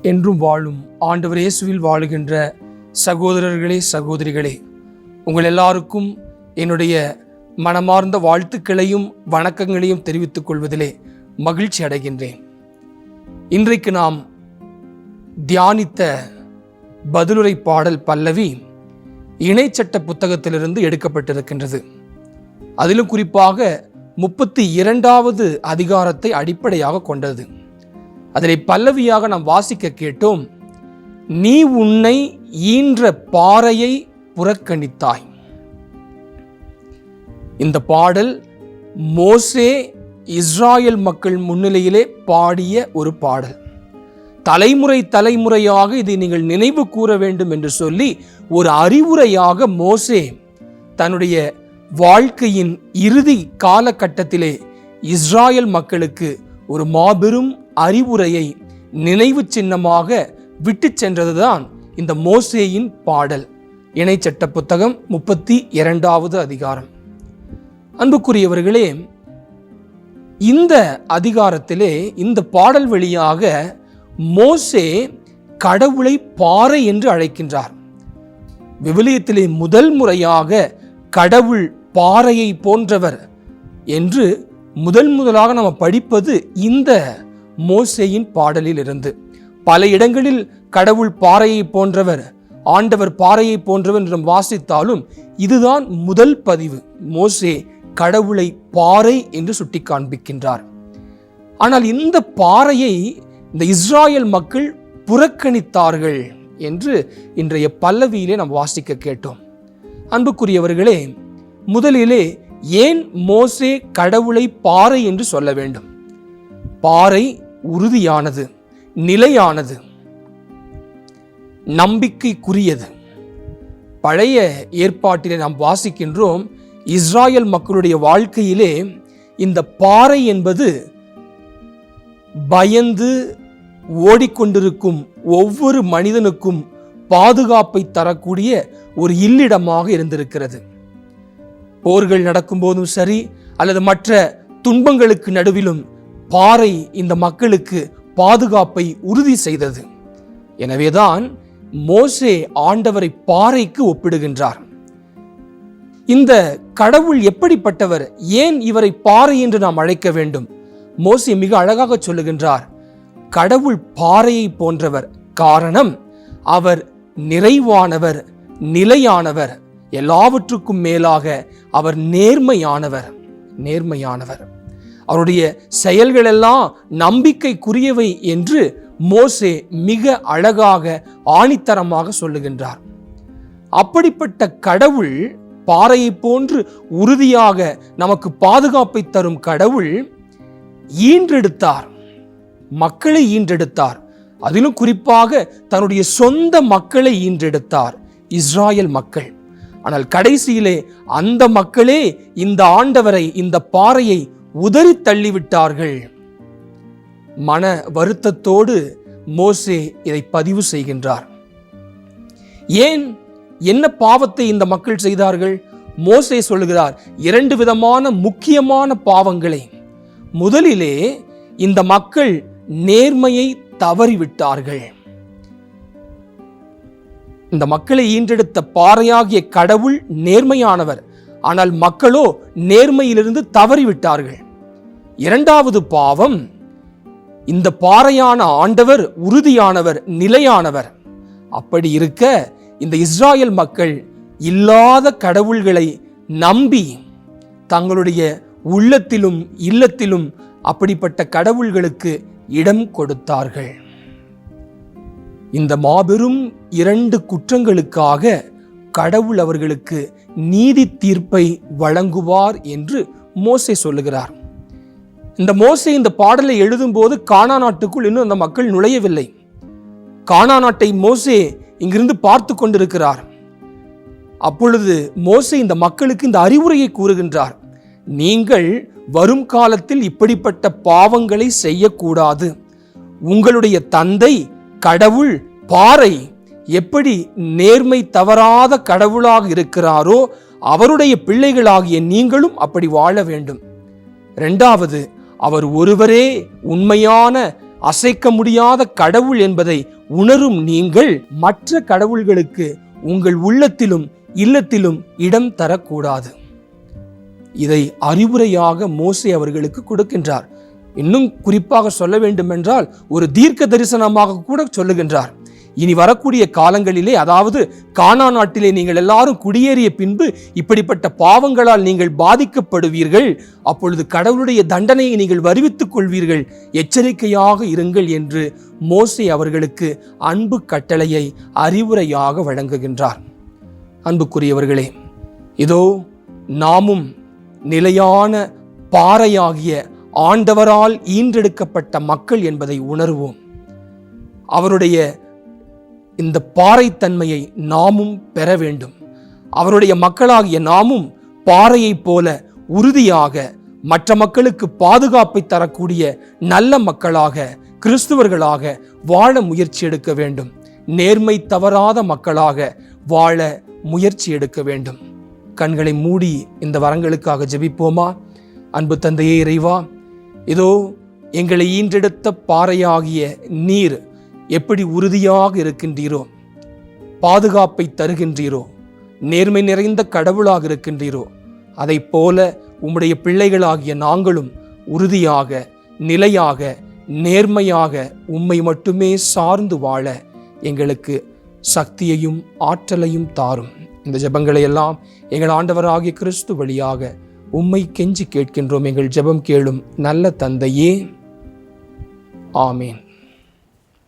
என்றும் வாழும் ஆண்டவர் இயேசுவில் வாழுகின்ற சகோதரர்களே சகோதரிகளே உங்கள் எல்லாருக்கும் என்னுடைய மனமார்ந்த வாழ்த்துக்களையும் வணக்கங்களையும் தெரிவித்துக் கொள்வதிலே மகிழ்ச்சி அடைகின்றேன். இன்றைக்கு நாம் தியானித்த பதிலுரை பாடல் பல்லவி இணைச்சட்ட புத்தகத்திலிருந்து எடுக்கப்பட்டிருக்கின்றது. அதிலும் குறிப்பாக முப்பத்தி இரண்டாவது அதிகாரத்தை அடிப்படையாக கொண்டது. அதிலே பல்லவியாக நாம் வாசிக்க கேட்டோம் நீ உன்னை ஈன்ற பாறையை புறக்கணித்தாய். இந்த பாடல் மோசே இஸ்ராயல் மக்கள் முன்னிலையிலே பாடிய ஒரு பாடல். தலைமுறை தலைமுறையாக இதை நீங்கள் நினைவு கூற வேண்டும் என்று சொல்லி ஒரு அறிவுரையாக மோசே தன்னுடைய வாழ்க்கையின் இறுதி காலகட்டத்திலே இஸ்ராயல் மக்களுக்கு ஒரு மாபெரும் அறிவுரையை நினைவு சின்னமாக விட்டு சென்றதுதான் இந்த மோசேயின் பாடல். இணைச்சட்ட புத்தகம் முப்பத்தி இரண்டாவது அதிகாரம். அன்புக்குரியவர்களே இந்த அதிகாரத்திலே இந்த பாடல் வழியாக மோசே கடவுளை பாறை என்று அழைக்கின்றார். விவிலியத்திலே முதல் முறையாக கடவுள் பாறையை போன்றவர் என்று முதல் முதலாக நம்ம படிப்பது இந்த மோசேயின் பாடலில் இருந்து பல இடங்களில் கடவுள் பாறையை போன்றவர் ஆண்டவர் பாறையை போன்றவர் என்று வாசித்தாலும் இதுதான் முதல் பதிவு. மோசே கடவுளை பாறை என்று சுட்டி காண்பிக்கின்றார் ஆனால் இந்த பாறையை இந்த இஸ்ராயல் மக்கள் புறக்கணித்தார்கள் என்று இன்றைய பல்லவியிலே நாம் வாசிக்க கேட்டோம். அன்புக்குரியவர்களே முதலிலே ஏன் மோசே கடவுளை பாறை என்று சொல்ல வேண்டும்? பாறை உறுதியானது நிலையானது நம்பிக்கைக்குரியது. பழைய ஏற்பாட்டிலே நாம் வாசிக்கின்றோம் இஸ்ராயல் மக்களுடைய வாழ்க்கையிலே இந்த பாறை என்பது பயந்து ஓடிக்கொண்டிருக்கும் ஒவ்வொரு மனிதனுக்கும் பாதுகாப்பை தரக்கூடிய ஒரு இல்லிடமாக இருந்திருக்கிறது. போர்கள் நடக்கும்போதும் சரி அல்லது மற்ற துன்பங்களுக்கு நடுவிலும் பாறை இந்த மக்களுக்கு பாதுகாப்பை உறுதி செய்தது. எனவேதான் மோசே ஆண்டவரை பாறைக்கு ஒப்பிடுகின்றார். இந்த கடவுள் எப்படிப்பட்டவர்? ஏன் இவரை பாறை என்று நாம் அழைக்க வேண்டும்? மோசே மிக அழகாக சொல்லுகின்றார். கடவுள் பாறையை போன்றவர். காரணம் அவர் நிறைவானவர் நிலையானவர். எல்லாவற்றுக்கும் மேலாக அவர் நேர்மையானவர். நேர்மையானவர். அவருடைய செயல்களெல்லாம் நம்பிக்கைக்குரியவை என்று மோசே மிக அழகாக ஆணித்தரமாக சொல்லுகின்றார். அப்படிப்பட்ட கடவுள் பாறையை போன்று உறுதியாக நமக்கு பாதுகாப்பை தரும் கடவுள் ஈன்றெடுத்தார் மக்களை ஈன்றெடுத்தார். அதிலும் குறிப்பாக தன்னுடைய சொந்த மக்களை ஈன்றெடுத்தார் இஸ்ராயல் மக்கள். ஆனால் கடைசியிலே அந்த மக்களே இந்த ஆண்டவரை இந்த பாறையை உதறி தள்ளிவிட்டார்கள். மன வருத்தத்தோடு மோசே இதை பதிவு செய்கின்றார். ஏன் என்ன பாவத்தை இந்த மக்கள் செய்தார்கள்? மோசே சொல்லுகிறார் இரண்டு விதமான முக்கியமான பாவங்களை. முதலிலே இந்த மக்கள் நேர்மையை தவறிவிட்டார்கள். இந்த மக்களை ஈன்றெடுத்த பாறையாகிய கடவுள் நேர்மையானவர். ஆனால் மக்களோ நேர்மையிலிருந்து தவறிவிட்டார்கள். இரண்டாவது பாவம் இந்த பாறையான ஆண்டவர் உறுதியானவர் நிலையானவர். அப்படி இருக்க இந்த இஸ்ராயல் மக்கள் இல்லாத கடவுள்களை நம்பி தங்களுடைய உள்ளத்திலும் இல்லத்திலும் அப்படிப்பட்ட கடவுள்களுக்கு இடம் கொடுத்தார்கள். இந்த மாபெரும் இரண்டு குற்றங்களுக்காக கடவுள் அவர்களுக்கு நீதி தீர்ப்பை வழங்குவார் என்று மோசை சொல்லுகிறார். இந்த மோசை இந்த பாடலை எழுதும்போது கானா நாட்டுக்குள் இன்னும் அந்த மக்கள் நுழையவில்லை. கானா நாட்டை மோசே இங்கிருந்து பார்த்து கொண்டிருக்கிறார். அப்பொழுது மோசே இந்த மக்களுக்கு இந்த அறிவுரையை கூறுகின்றார். நீங்கள் வரும் காலத்தில் இப்படிப்பட்ட பாவங்களை செய்யக்கூடாது. உங்களுடைய தந்தை கடவுள் பாறை எப்படி நேர்மை தவறாத கடவுளாக இருக்கிறாரோ அவருடைய பிள்ளைகளாகிய நீங்களும் அப்படி வாழ வேண்டும். ரெண்டாவது அவர் ஒருவரே உண்மையான அசைக்க முடியாத கடவுள் என்பதை உணரும் நீங்கள் மற்ற கடவுள்களுக்கு உங்கள் உள்ளத்திலும் இல்லத்திலும் இடம் தரக்கூடாது. இதை அறிவுரையாக மோசை அவர்களுக்கு கொடுக்கின்றார். இன்னும் குறிப்பாக சொல்ல வேண்டுமென்றால் ஒரு தீர்க்க தரிசனமாக கூட சொல்லுகின்றார். இனி வரக்கூடிய காலங்களிலே அதாவது கானா நாட்டிலே நீங்கள் எல்லாரும் குடியேறிய பின்பு இப்படிப்பட்ட பாவங்களால் நீங்கள் பாதிக்கப்படுவீர்கள். அப்பொழுது கடவுளுடைய தண்டனையை நீங்கள் வருவித்துக் கொள்வீர்கள். எச்சரிக்கையாக இருங்கள் என்று மோசை அவர்களுக்கு அன்பு கட்டளையை அறிவுரையாக வழங்குகின்றார். அன்புக்குரியவர்களே இதோ நாமும் நிலையான பாறையாகிய ஆண்டவரால் ஈன்றெடுக்கப்பட்ட மக்கள் என்பதை உணர்வோம். அவருடைய இந்த பாறைத்தன்மையை நாமும் பெற வேண்டும். அவருடைய மக்களாகிய நாமும் பாறையைப் போல உறுதியாக மற்ற மக்களுக்கு பாதுகாப்பை தரக்கூடிய நல்ல மக்களாக கிறிஸ்துவர்களாக வாழ முயற்சி எடுக்க வேண்டும். நேர்மை தவறாத மக்களாக வாழ முயற்சி எடுக்க வேண்டும். கண்களை மூடி இந்த வரங்களுக்காக ஜெபிப்போமா? அன்பு தந்தையே இறைவா இதோ எங்களை ஈன்றெடுத்த பாறையாகிய நீர் எப்படி உறுதியாக இருக்கின்றீரோ பாதுகாப்பை தருகின்றீரோ நேர்மை நிறைந்த கடவுளாக இருக்கின்றீரோ அதைப் போல உம்முடைய பிள்ளைகளாகிய நாங்களும் உறுதியாக நிலையாக நேர்மையாக உம்மை மட்டுமே சார்ந்து வாழ எங்களுக்கு சக்தியையும் ஆற்றலையும் தாரும். இந்த ஜெபங்களை எல்லாம் எங்கள் ஆண்டவராகிய கிறிஸ்து வழியாக உம்மை கெஞ்சி கேட்கின்றோம். எங்கள் ஜெபம் கேளும் நல்ல தந்தையே. ஆமேன்.